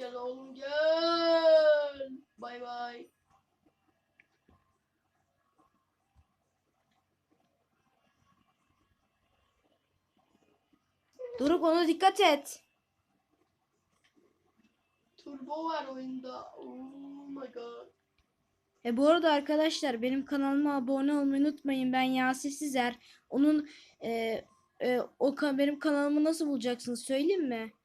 Gel oğlum gel. Bay bay. Doruk ona dikkat et. Turbo var oyunda. Oh my god. E bu arada arkadaşlar benim kanalıma abone olmayı unutmayın. Ben Yasir Sizer. Onun e, e, o benim kanalımı nasıl bulacaksınız söyleyeyim mi?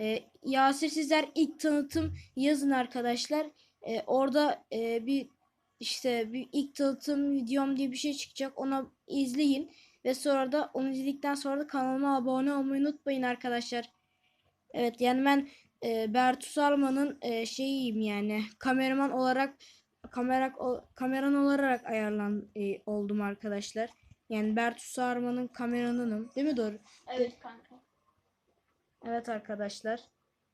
E, Yasir Sizer ilk tanıtım yazın arkadaşlar. E, orada e, bir işte bir ilk tanıtım videom diye bir şey çıkacak. Ona izleyin ve sonra da onu izledikten sonra da kanalıma abone olmayı unutmayın arkadaşlar. Evet yani ben e, Bertus Arman'ın e, şeyiyim yani kameraman olarak kamera kameran olarak ayarlan e, oldum arkadaşlar. Yani Bertus Sarman'ın kameranınım. Değil mi doğru? Evet kanka. Evet arkadaşlar.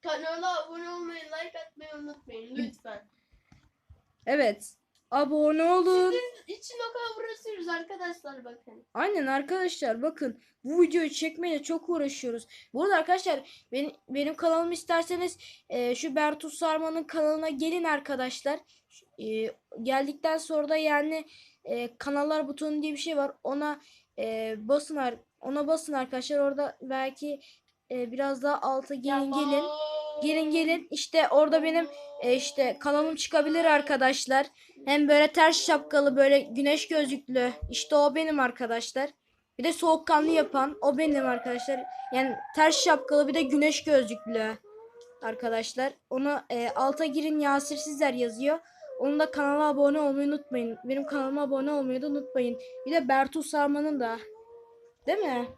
Kanala abone olmayı, like atmayı unutmayın lütfen. Evet. Abone olun. Sizin için o kadar uğraşıyoruz arkadaşlar bakın. Aynen arkadaşlar bakın bu videoyu çekmeye çok uğraşıyoruz. Bu arada arkadaşlar benim, benim kanalımı isterseniz e, şu Bertus Sarman'ın kanalına gelin arkadaşlar. E, geldikten sonra da yani e, kanallar butonu diye bir şey var. Ona e, basın ona basın arkadaşlar. Orada belki e, biraz daha alta gelin gelin. Gelin gelin işte orada benim e, işte kanalım çıkabilir arkadaşlar. Hem böyle ters şapkalı böyle güneş gözlüklü işte o benim arkadaşlar. Bir de soğukkanlı yapan o benim arkadaşlar. Yani ters şapkalı bir de güneş gözlüklü arkadaşlar. Onu e, alta girin Yasir Sizler yazıyor. Onun da kanala abone olmayı unutmayın. Benim kanalıma abone olmayı da unutmayın. Bir de Bertu Sarman'ın da. Değil mi?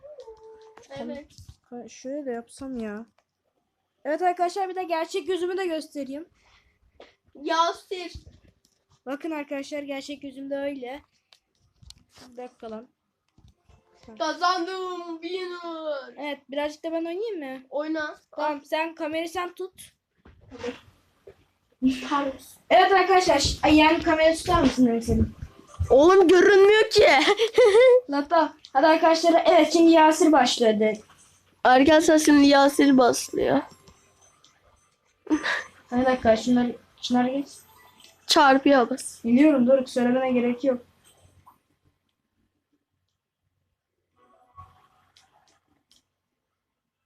Evet. Ha, Şöyle de yapsam ya. Evet arkadaşlar bir de gerçek yüzümü de göstereyim. Yasir. Bakın arkadaşlar gerçek yüzüm de öyle. Bir dakika lan. Kazandım. Winner. Evet birazcık da ben oynayayım mı? Oyna. Tamam sen kamerayı sen tut. Evet arkadaşlar ay, yani kamerayı tutar mısın demek istedim. Oğlum görünmüyor ki. Hatta hadi arkadaşlar evet şimdi Yasir başlıyor hadi. Arkadaşlar şimdi Yasir basılıyor. Hadi dakika şunları, şunları geç. Çarpıya bas. Biliyorum Doruk söylemene gerek yok.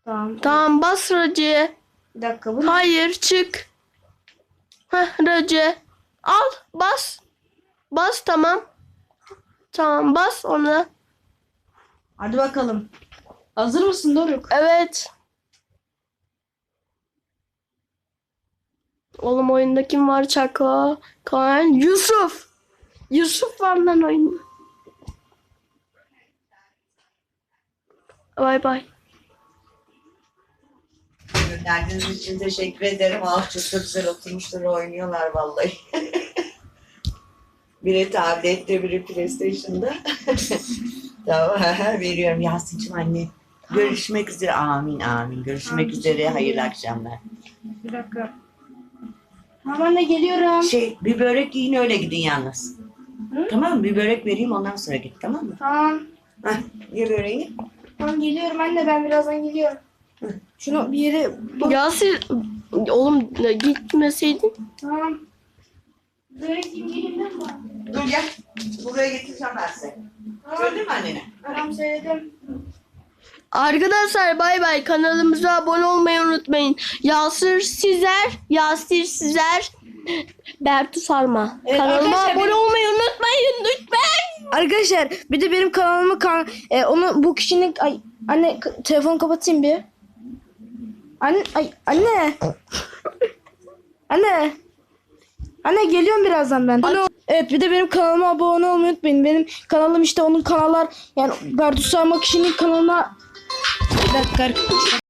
Tamam. Tamam bas Racı. Bir dakika bu? Hayır çık. Heh Racı. Al bas. Bas tamam. Tamam bas ona. Hadi bakalım. Hazır mısın Doruk? Evet. Oğlum oyunda kim var Çako? Kaan, Yusuf. Yusuf var lan oyunda. Bay bay. Gönderdiğiniz için teşekkür ederim. Ah çok güzel oturmuşlar oynuyorlar vallahi. biri tablette biri PlayStation'da. tamam veriyorum Yasin'cim anne. Görüşmek üzere. Amin amin. Görüşmek Tamam, üzere. Hayırlı akşamlar. Bir dakika. Tamam geliyorum. Şey bir börek yiyin öyle gidin yalnız. Hı? Tamam mı? Bir börek vereyim ondan sonra git tamam mı? Tamam. Hah, ye böreği. Tamam geliyorum anne ben birazdan geliyorum. Şunu bir yere Yasir oğlum gitmeseydin. Tamam. Böyle kim geleyim ben mi? Dur gel. Buraya getireceğim ben seni. Söyledin mi annene? Tamam söyledim. Arkadaşlar bay bay kanalımıza abone olmayı unutmayın. Yasir Sizer, Yasir Sizer, Bertu Sarma. Evet, Kanalıma arkadaşlar abone benim- olmayı unutmayın lütfen. Arkadaşlar bir de benim kanalımı kan e, onu bu kişinin ay anne telefonu kapatayım bir. Anne ay anne. anne. Anne geliyorum birazdan ben. Evet bir de benim kanalıma abone olmayı unutmayın. Benim kanalım işte onun kanallar yani Bertu Sarma kişinin kanalına dakika.